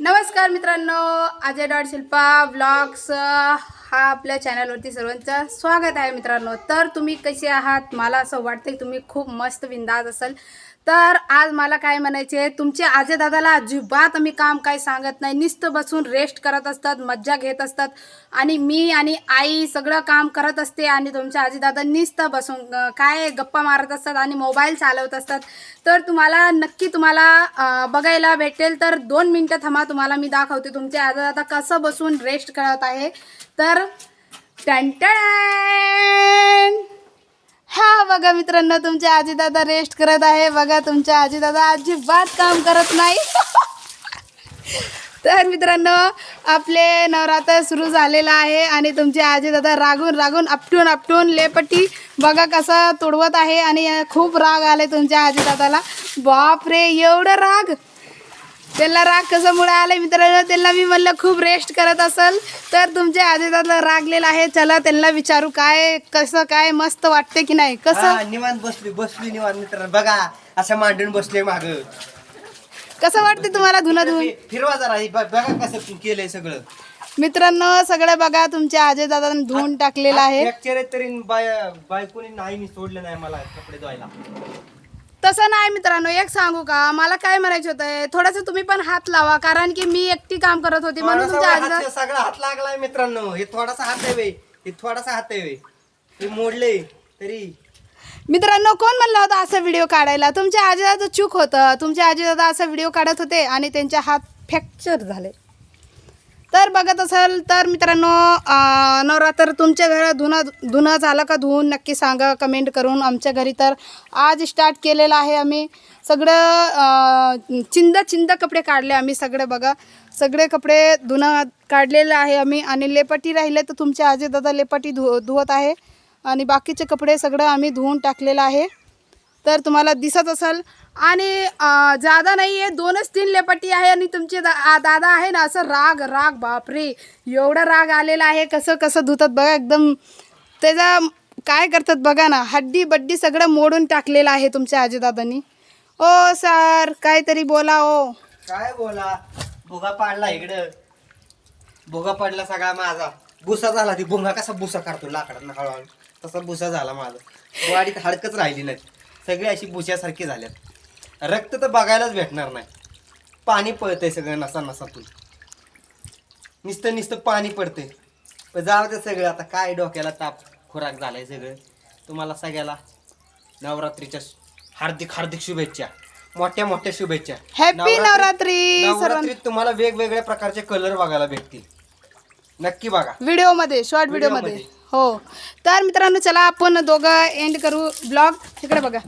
नमस्कार मित्रांनो Ajay dot Shilpa vlogs हा आपल्या चॅनलवरती सर्वांचं स्वागत आहे मित्रांनो. तर तुम्ही कसे आहात? मला असं वाटतं की तुम्ही खूप मस्त विंदाज असाल. तर आज मला काय म्हणायचे तुमचे आजे दादाला अजिबात मी काम काय सांगत नाही. नुसतं बसून रेस्ट करत असतात मज्जा घेत असतात. आणि मी आणि आई सगळं काम करत असते आणि तुमच्या आजी दादा नुसतं बसून काय गप्पा मारत असतात आणि मोबाईल चालवत असतात. तर तुम्हाला नक्की तुम्हाला बघायला भेटेल. तर दोन मिनटं थांबा तुम्हाला मी दाखवते तुमचे आजी दादा कसं बसून रेस्ट करत आहे. तर टंटण बघा मित्रांनो तुमचे आजीदादा रेस्ट करत आहे. बघा तुमचे आजीदादा अजिबात काम करत नाही. तर मित्रांनो आपले नवरात्र सुरू झालेलं आहे आणि तुमचे आजीदादा रागून रागून आपटून आपटून लेपट्टी बघा कसं तोडवत आहे आणि खूप राग आले तुमच्या आजीदादाला. बापरे एवढं राग! त्यांना राग कसं मुळे आलं मित्रांनो? त्यांना मी म्हणलं खूप रेस्ट करत असेल तर तुमच्या आजीदादा रागलेला आहे. चला त्यांना विचारू काय कसं काय मस्त वाटते की नाही? कसं? हा, निवांत बसली बसली निवांत मित्रांनो. बघा असं मांडून बसले माग. कसं वाटते तुम्हाला धुणं धुवून फिरवा जरा हे ब- बघा कसं केलंय सगळं. मित्रांनो सगळं बघा तुमच्या आजीदादाने धुवून टाकलेलं आहे. फ्रॅक्चर तरी बाय बायकोनी नाही मी सोडलं नाही मला कपडे धुवायला. तसं नाही मित्रांनो एक सांगू का? मला काय म्हणायचं होतं थोडंसं तुम्ही पण हात लावा कारण की मी एकटी काम करत होती म्हणून तुमच्या सगळा हात लागलाय मित्रांनो. हे थोडासा हात आहे वे हे थोडासा हात आहे वे हे मोडले तरी. मित्रांनो कोण म्हणलं होतं असं व्हिडिओ काढायला? तुमच्या आजीदादा चूक होतं. तुमच्या आजीदादा असं व्हिडिओ काढत होते आणि त्यांचे हात फ्रॅक्चर झाले. तर बघत असाल तर मित्रांनो नवरात्र तुमच्या घरात धुणं धुणं झालं का धुवून नक्की सांगा कमेंट करून. आमच्या घरी तर आज स्टार्ट केलेलं आहे आम्ही. सगळं अं, चिंद चिंद कपडे काढले आम्ही सगळे बघा. सगळे कपडे धुणं काढलेलं आहे आम्ही. आणि लेपटी राहिले तर तुमचे आजी दादा लेपटी धु धुवत आहे. आणि बाकीचे कपडे सगळं आम्ही धुवून टाकलेलं आहे. तर तुम्हाला दिसत असेल. आणि जादा नाही आहे दोनच तीन लेपटी आहे आणि तुमचे दा आ- दादा आहे ना असं राग राग बापरे. एवढा राग आलेला आहे कसं कसं धुतात बघा एकदम. त्याचा काय करतात बघा ना हड्डी बड्डी सगळं मोडून टाकलेलं आहे तुमच्या आजीदादांनी. ओ सर काहीतरी बोला ओ. काय बोला? भुगा पाडला इकडं. भुगा पडला सगळा माझा. भुसा झाला ती. भुंगा कसा भुसा काढतो लाकडांना हळूहळू. तसा भुसा झाला माझा. गाडीत हडकच राहिली नाही. सगळी अशी भुस्यासारखी झाल्यात. रक्त तर बघायलाच भेटणार नाही. पाणी पळतंय सगळं नसा नसातून. नुसतं नुसतं पाणी पडतंय. पण जाऊ दे सगळं आता काय डोक्याला ताप खुराक झालाय सगळं. तुम्हाला सगळ्याला नवरात्रीच्या हार्दिक हार्दिक शुभेच्छा. मोठ्या मोठ्या शुभेच्छा. हॅपी नवरात्री- नवरात्रीत तुम्हाला वेगवेगळ्या प्रकारचे कलर बघायला भेटतील. नक्की बघा. व्हिडिओमध्ये शॉर्ट व्हिडिओमध्ये व्हिडिओमध्ये. हो. तर मित्रांनो चला आपण दोघं एंड करू ब्लॉग तिकडे बघा.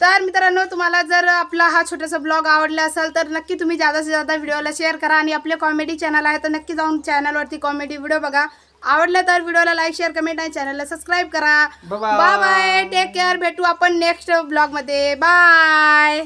तर मित्रांनो तुम्हाला जर आपला हा छोटासा ब्लॉग आवडला असेल तर नक्की तुम्ही जादा से जादा व्हिडिओला शेअर करा आणि आपले कॉमेडी चॅनल आहे तर नक्की जाऊन चॅनलवरती कॉमेडी व्हिडिओ बघा. आवडलं तर व्हिडिओला लाईक शेअर कमेंट आणि चॅनलला सबस्क्राईब करा. बाय बाय टेक केअर भेटू आपण नेक्स्ट ब्लॉगमध्ये बाय